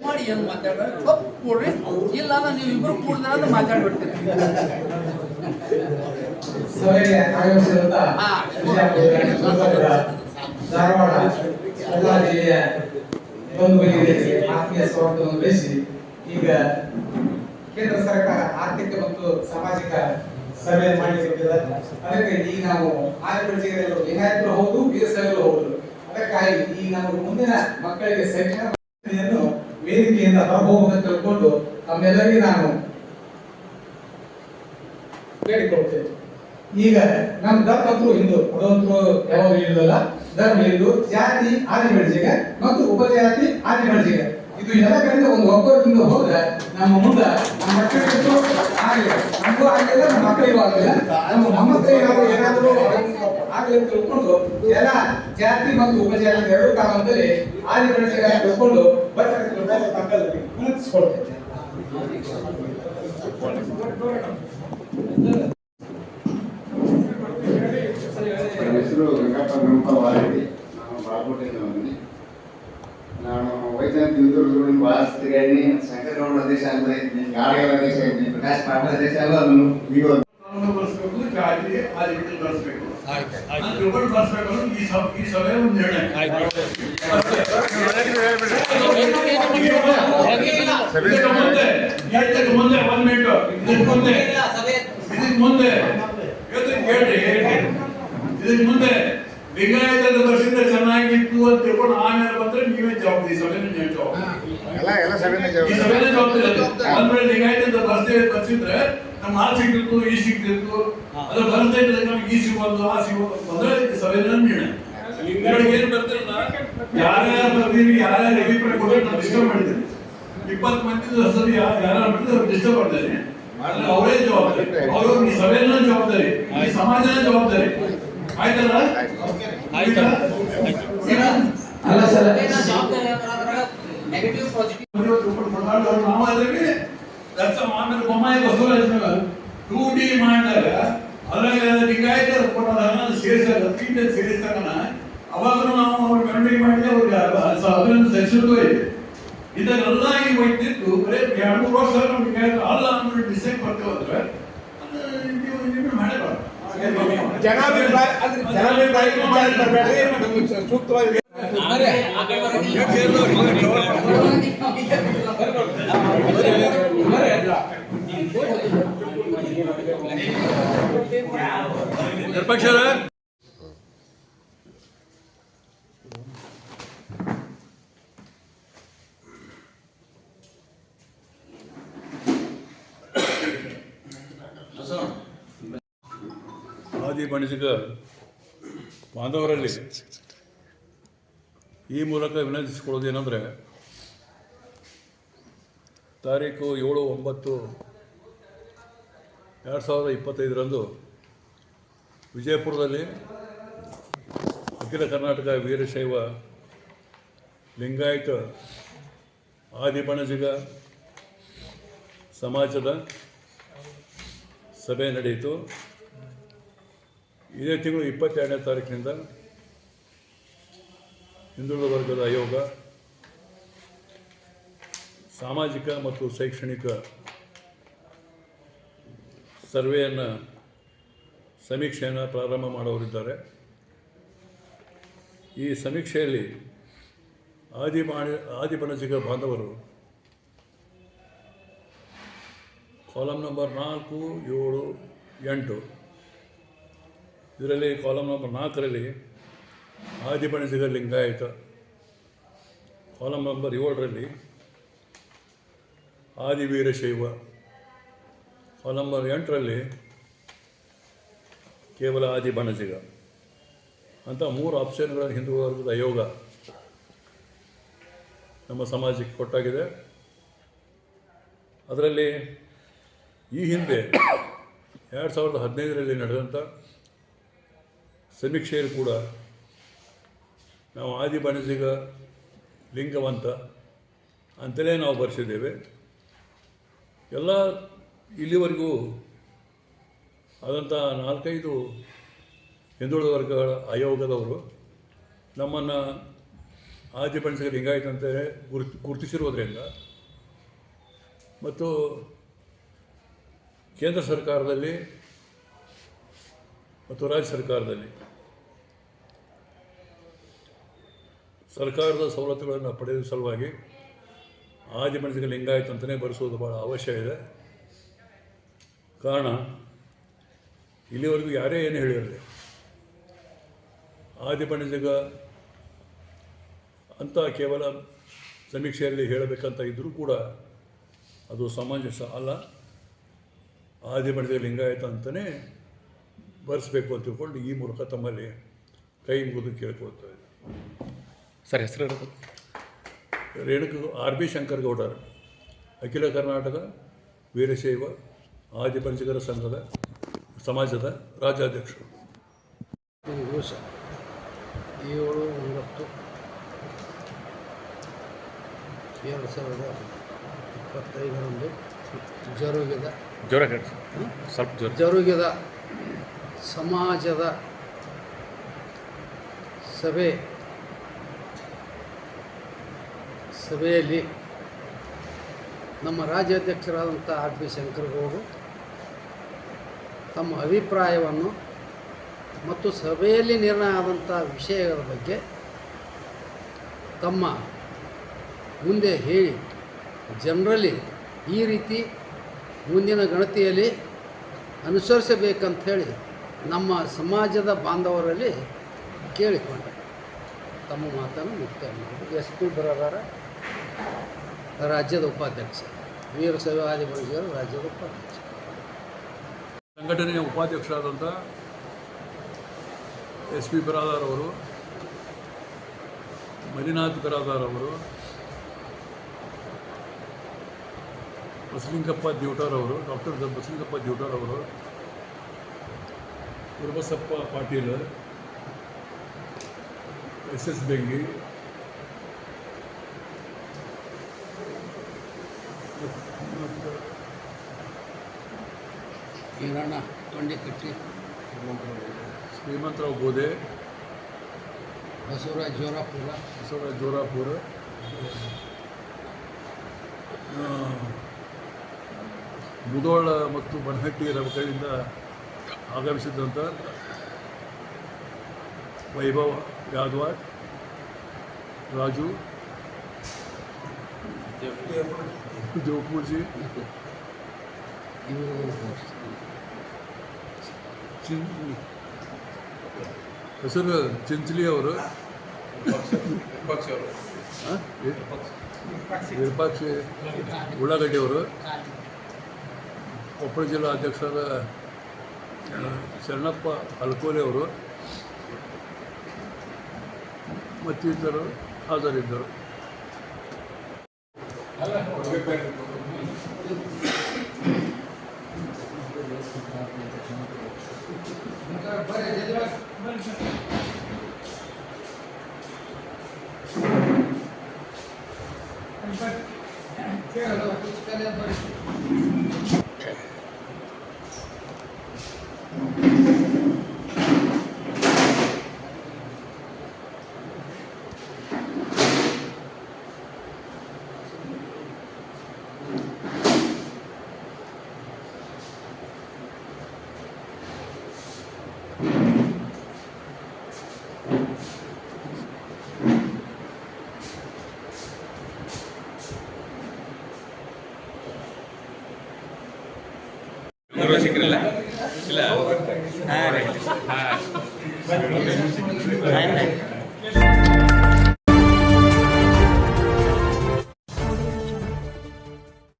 ಮಾಡಿ ಏನು ಮಾತಾಡೋದು ತಪ್ಪು ಕೊಡ್ರಿ. ಇಲ್ಲ ಅಂದ್ರೆ ನೀವು ಇಬ್ರು ಕೂಡಿದ್ರೆ ಅಂದ್ರೆ ಮಾತಾಡ್ಬಿಡ್ತೀರಿ. ಧಾರವಾಡ ಎಲ್ಲ ಜಿಲ್ಲೆಯ ಆತ್ಮೀಯ ಸ್ವಾಗತವನ್ನು ಬಯಸಿ ಈಗ ಕೇಂದ್ರ ಸರ್ಕಾರ ಆರ್ಥಿಕ ಮತ್ತು ಸಾಮಾಜಿಕ ಸಭೆ ಮಾಡಿ ಅದಕ್ಕೆ ಈಗ ನಾವು ಆದಿಪಡಿಸಿಗರೆಲ್ಲ ಲಿಂಗಾಯತರು ಹೌದು ವೀರಶೈವರು ಹೌದು. ಅದಕ್ಕಾಗಿ ಈ ನಮ್ಮ ಮುಂದಿನ ಮಕ್ಕಳಿಗೆ ಶೈಕ್ಷಣಿಕ ವೇದಿಕೆಯಿಂದ ಹೊರಹೋಗುವಂತ ತಿಳ್ಕೊಂಡು ತಮ್ಮೆಲ್ಲರಿಗೆ ನಾನು ಬೇಡಿಕೊಳ್ತೇನೆ ಈಗ ನಮ್ಮ ಧರ್ಮದ್ರು ಹಿಂದೂ ಅದೊಂದು ಯಾವಾಗ ಇಲ್ಲದಲ್ಲ ಧರ್ಮ ಹಿಂದೂ, ಜಾತಿ ಆದಿಬೆಳಜಿಗ ಮತ್ತು ಉಪಜಾತಿ ಆದಿಬೆಳಜಿಗ ಇದು ಎಲ್ಲ ಕಡೆಯಿಂದ ಒಂದು ಒಬ್ಬರಿಂದ ಹೋದ್ರೆ ನಮ್ಮ ಮುಂದೆ ನಮ್ಮ ಮಕ್ಕಳಿಗೂ ಆಗಲಿ ನಮಗೂ ಆಗಲಿಲ್ಲ ನಮ್ಮ ಮಕ್ಕಳಿಗೂ ಆಗಲಿಲ್ಲ ನಮ್ಮ ಮಕ್ಕಳು ಏನಾದರೂ ಆಗಲಿ ಅಂತ ತಿಳ್ಕೊಂಡು ಎಲ್ಲ ಜಾತಿ ಮತ್ತು ಉಪಜಾತಿ ಎರಡು ಕಾಲದಲ್ಲಿ ಆದಿಬೆಳಜಿಗ ತಿಳ್ಕೊಂಡು ಬರ್ತಾರೆ ಹೆಸರು ಗಂಗಪ್ಪ ಗಂಪ ವಾರಿ ನಾನು ಬಾಗಲಕೋಟೆಯಿಂದ ಬಂದಿನಿ ನಾನು ವೈದ್ಯಂತ ಹಿಂದೂರು ಭಾಳ ತಿರುಗಾಡಿ ಶಂಕರಗೌಡ ದೇಶ ಅಂದ್ರೆ ಇದ್ದೀನಿ ಗಾಳಿಗಳ ದೇಶ ಇದ್ದೀನಿ ಪ್ರಕಾಶ್ ಪಾಟೀಲ ದೇಶ ಎಲ್ಲ ಅದನ್ನು ಈಗ ಕಾನೂನು ಬಳಸಬೇಕು ಜಾತಿ ಆದಿಗಳು ಬಳಸಬೇಕು. ತಿಳ್ಕೊಂಡು ಬಳಸಬೇಕು ಅನ್ನೋದು ಈ ಸಭೆ ಈ ಸಭೆ ಒಂದು ನಿರ್ಣಯ. ಮುಂದೆ ಮುಂದೆ ಒಂದ್ ಮಿನಿಟ್ ಇದಕ್ಕೆ ಮುಂದೆ ಇದಕ್ಕೆ ಮುಂದೆ ಇವತ್ತು ಕೇಳ್ರಿ ಇದಕ್ಕೆ ಮುಂದೆ ಲಿಂಗಾಯತದ ಬರ್ಸಿದ್ರೆ ಚೆನ್ನಾಗಿತ್ತು ಅಂತ ತಿಳ್ಕೊಂಡು ಆಮೇಲೆ ಬಂದ್ರೆ ನೀವೇ ಜವಾಬ್ದಾರಿ ಸಭೆ ನೀವೇ ಜವಾಬ್ದಾರಿ ಎಲ್ಲ ಎಲ್ಲ ಸಭೆನೇ ಜವಾಬ್ದಾರಿ ಲಿಂಗಾಯತದ ಬರ್ಸೇ ಬರ್ಸಿದ್ರೆ ನಮ್ಮ ಆ ಸಿಕ್ತಿತ್ತು ಈ ಸಿಗ್ಬೇಕು ಅದು ಬರ್ಸದೇ ಇದ್ರೆ ನಮ್ಗೆ ಈ ಸಿಗೋದು ಆ ಸಿಗೋದು ಅಂದ್ರೆ ಸಭೆ ನಿರ್ಣಯ ಏನ್ ಬರ್ತಿರಲ್ಲ ಯಾರ್ಯಾರ ಬರ್ತೀರಿ ಯಾರ್ಯಾರ ಅಭಿಪ್ರಾಯ ಕೊಟ್ಟರೆ ನಾವು ಡಿಸ್ಟರ್ಬ್ ಮಾಡಿದ್ದೀನಿ ಇಪ್ಪತ್ತು ಮಂದಿ ಸರಿ ಯಾರು ಅವ್ರು ಡಿಸ್ಟರ್ಬ್ ಮಾಡ್ತಾರೆ ಅಂದ್ರೆ ಅವರೇ ಜವಾಬ್ದಾರಿ. ಅವರು ಈ ಸಭೆನ ಜವಾಬ್ದಾರಿ. ಈ ಸಮಾಜನ ಜವಾಬ್ದಾರಿ. ಆಯ್ತಲ್ಲ? ಆಯ್ತಾ. ಅಲ್ಲ ಸರ್ ನೆಗೆಟಿವ್ ಪಾಸಿಟಿವ್ ಇವತ್ತು ಮೊದಲು ಅದಕ್ಕೆ ದರ್ಶ ಆಮೇಲೆ ಬೊಮ್ಮಾಯಿ ಬಸವರಾಜನ ಟೂ ಡಿ ಮಾಡಿದಾಗ ಅದ್ರಾಗ ಲಿಂಗಾಯತ ಕೊಟ್ಟದನ್ನ ಸೇರಿಸಾಗ ತೀಟ ಸೇರಿಸ್ತಾಗನ ಅವಾಗಲೂ ನಾವು ಅವ್ರ ಕಮಿಟಿ ಮಾಡಿ ಅವ್ರಿಗೆ ಅದನ್ನು ಸೆಕ್ಷನ್ಗೂ ಇದೆ ಇದನ್ನೆಲ್ಲ ಈಗ ಒಯ್ತಿದ್ದು ಬರೀ ಎರಡು ಮೂರು ವರ್ಷ ನಮ್ಗೆ ಲಿಂಗಾಯತ ಅಲ್ಲ ಅಂದ್ರೆ ಡಿಸೈಡ್ ಬರ್ತೇವೆ ಅಂದ್ರೆ ಜನಾಭಿಪ್ರಾಯ ಅಂದ್ರೆ ಜನಾಭಿಪ್ರಾಯ ಸೂಕ್ತವಾಗಿ ಆದಿ ಬಣಿಸಿಗ ಬಾಂಧವರಲ್ಲಿ ಈ ಮೂಲಕ ವಿನಂತಿಸಿಕೊಳ್ಳೋದೇನೆಂದರೆ ತಾರೀಕು ಏಳು ಒಂಬತ್ತು ಎರಡು ಸಾವಿರದ ಇಪ್ಪತ್ತೈದರಂದು ವಿಜಯಪುರದಲ್ಲಿ ಅಖಿಲ ಕರ್ನಾಟಕ ವೀರಶೈವ ಲಿಂಗಾಯತ ಆದಿಬಣಜಿಗ ಸಮಾಜದ ಸಭೆ ನಡೆಯಿತು. ಇದೇ ತಿಂಗಳು ಇಪ್ಪತ್ತೆರಡನೇ ತಾರೀಕಿನಿಂದ ಹಿಂದುಳಿದ ವರ್ಗದ ಆಯೋಗ ಸಾಮಾಜಿಕ ಮತ್ತು ಶೈಕ್ಷಣಿಕ ಸರ್ವೆಯನ್ನು ಸಮೀಕ್ಷೆಯನ್ನು ಪ್ರಾರಂಭ ಮಾಡೋರಿದ್ದಾರೆ. ಈ ಸಮೀಕ್ಷೆಯಲ್ಲಿ ಆದಿಮಾಣಿ ಆದಿಬಣಜಿಗ ಬಾಂಧವರು ಕಾಲಮ್ ನಂಬರ್ ನಾಲ್ಕು, ಏಳು, ಎಂಟು. ಇದರಲ್ಲಿ ಕಾಲಮ್ ನಂಬರ್ ನಾಲ್ಕರಲ್ಲಿ ಆದಿಬಣಜಿಗ ಲಿಂಗಾಯತ. ಕಾಲಮ್ ನಂಬರ್ ಏಳರಲ್ಲಿ ಆದಿವೀರಶೈವ ಕಾಲಮ್ ನಂಬರ್ ಎಂಟರಲ್ಲಿ ಕೇವಲ ಆದಿ ಬಣಜಿಗ ಅಂತ ಮೂರು ಆಪ್ಷನ್ಗಳನ್ನು ಹಿಂದೂ ವರ್ಗದ ಆಯೋಗ ನಮ್ಮ ಸಮಾಜಕ್ಕೆ ಕೊಟ್ಟಾಗಿದೆ. ಅದರಲ್ಲಿ ಈ ಹಿಂದೆ ಎರಡು ಸಾವಿರದ ಹದಿನೈದರಲ್ಲಿ ನಡೆದಂಥ ಸಮೀಕ್ಷೆಯಲ್ಲಿ ಕೂಡ ನಾವು ಆದಿ ಬಣಸಿಗ ಲಿಂಗವಂತ ಅಂತಲೇ ನಾವು ಬರೆಸಿದ್ದೇವೆ. ಎಲ್ಲ ಇಲ್ಲಿವರೆಗೂ ಆದಂಥ ನಾಲ್ಕೈದು ಹಿಂದುಳಿದ ವರ್ಗಗಳ ಆಯೋಗದವರು ನಮ್ಮನ್ನು ಆದಿಪಡಿಸಿದ ಲಿಂಗಾಯತ ಅಂತ ಗುರು ಗುರುತಿಸಿರುವುದರಿಂದ ಮತ್ತು ಕೇಂದ್ರ ಸರ್ಕಾರದಲ್ಲಿ ಮತ್ತು ರಾಜ್ಯ ಸರ್ಕಾರದಲ್ಲಿ ಸರ್ಕಾರದ ಸವಲತ್ತುಗಳನ್ನು ಪಡೆಯುವ ಸಲುವಾಗಿ ಆದಿಮನಸಿಗೆ ಲಿಂಗಾಯತ ಅಂತಲೇ ಬರೆಸೋದು ಭಾಳ ಅವಶ್ಯ ಇದೆ. ಕಾರಣ, ಇಲ್ಲಿವರೆಗೂ ಯಾರೇ ಏನು ಹೇಳಿರಲಿ ಆದಿಪಣಿಸಿಗ ಅಂತ ಕೇವಲ ಸಮೀಕ್ಷೆಯಲ್ಲಿ ಹೇಳಬೇಕಂತ ಇದ್ದರೂ ಕೂಡ ಅದು ಸಮಂಜಸ ಅಲ್ಲ. ಆದಿಪಣಿಸಿಗ ಲಿಂಗಾಯತ ಅಂತಲೇ ಬರೆಸಬೇಕು ಅಂತ ತಿಳ್ಕೊಂಡು ಈ ಮೂಲಕ ತಮ್ಮಲ್ಲಿ ಕೈ ಮುಗಿದು ಕೇಳ್ಕೊಳ್ತಾ ಇದ್ದೆ ಸರ್ ಹೆಸರು ಇರೋದು ರೇಣುಕ ಆರ್ ಬಿ ಶಂಕರ್ ಗೌಡರ್ ಅಖಿಲ ಕರ್ನಾಟಕ ವೀರಶೈವ ಆದಿಪಂಚಕರ ಸಂಘದ ಸಮಾಜದ ರಾಜ್ಯಾಧ್ಯಕ್ಷರು. ದಿವಸ ಏಳು ಒಂಬತ್ತು ಎರಡು ಸಾವಿರದ ಇಪ್ಪತ್ತೈದರಂದು ಜರುಗಿದ ಜ್ವರ ಸ್ವಲ್ಪ ಜ್ವರ ಜರುಗಿದ ಸಮಾಜದ ಸಭೆ ಸಭೆಯಲ್ಲಿ ನಮ್ಮ ರಾಜ್ಯಾಧ್ಯಕ್ಷರಾದಂಥ ಆರ್ ಪಿ ಶಂಕರಗೌಡರು ತಮ್ಮ ಅಭಿಪ್ರಾಯವನ್ನು ಮತ್ತು ಸಭೆಯಲ್ಲಿ ನಿರ್ಣಯ ಆದಂಥ ವಿಷಯಗಳ ಬಗ್ಗೆ ತಮ್ಮ ಮುಂದೆ ಹೇಳಿ ಜನರಲ್ಲಿ ಈ ರೀತಿ ಮುಂದಿನ ಗಣತಿಯಲ್ಲಿ ಅನುಸರಿಸಬೇಕಂಥೇಳಿ ನಮ್ಮ ಸಮಾಜದ ಬಾಂಧವರಲ್ಲಿ ಕೇಳಿಕೊಂಡೆ. ತಮ್ಮ ಮಾತನ್ನು ಮುಕ್ತಾಯ ಮಾಡಿ ಎಸ್ ಪಿ ಬರಗಾರ. ರಾಜ್ಯದ ಉಪಾಧ್ಯಕ್ಷ ವೀರಶೈವ ಆದಿವಾಸಿಯರ ರಾಜ್ಯದ ಉಪಾಧ್ಯಕ್ಷ. ಸಂಘಟನೆಯ ಉಪಾಧ್ಯಕ್ಷರಾದಂಥ ಎಸ್ ಪಿ ಬಿರಾದಾರ್ ಅವರು ಮರಿನಾಥ್ ಬಿರಾದಾರ್ ಅವರು, ಬಸಲಿಂಗಪ್ಪ ದ್ಯೂಟರ್ ಅವರು, ಡಾಕ್ಟರ್ ಬಸಲಿಂಗಪ್ಪ ದ್ಯೂಟರ್ ಅವರು, ಗುರುಬಸಪ್ಪ ಪಾಟೀಲ್, ಎಸ್ ಎಸ್ ಬೆಂಗಿ ಮತ್ತು ಈರಣ್ಣ ತೊಂಡಿಕಟ್ಟಿ. ಶ್ರೀಮಂತರಾವ್ ಬೋಧೆ ಬಸವರಾಜ್ ಜೋರಾಪುರ. ಬಸವರಾಜ್ ಜೋರಾಪುರ. ಆ, ಮುದೋಳ ಮತ್ತು ಬನಹಟ್ಟಿ ಕಡೆಯಿಂದ ಆಗಮಿಸಿದಂಥ ವೈಭವ ಯಾದವಾಡ್ ರಾಜು ದೇವಪೂರ್ಜಿ ಇವರು ಹೆಸರು ಚಿಂಚಲಿ ಅವರು? ವಿರೂಪಾಕ್ಷಿ ಉಳ್ಳಾಗಡ್ಡಿ ಅವರು. ಕೊಪ್ಪಳ ಜಿಲ್ಲಾ ಅಧ್ಯಕ್ಷರಾದ ಆ, ಶರಣಪ್ಪ ಅಲ್ಕೋಲೆ ಅವರು. ಮತ್ತಿತರರು ಹಾಜರಿದ್ದರು. ಮೂರು ಸಿಕ್ಕಿರಲ್ಲ ಇಲ್ಲ ಹಾಂ ರೀ ಹಾಂ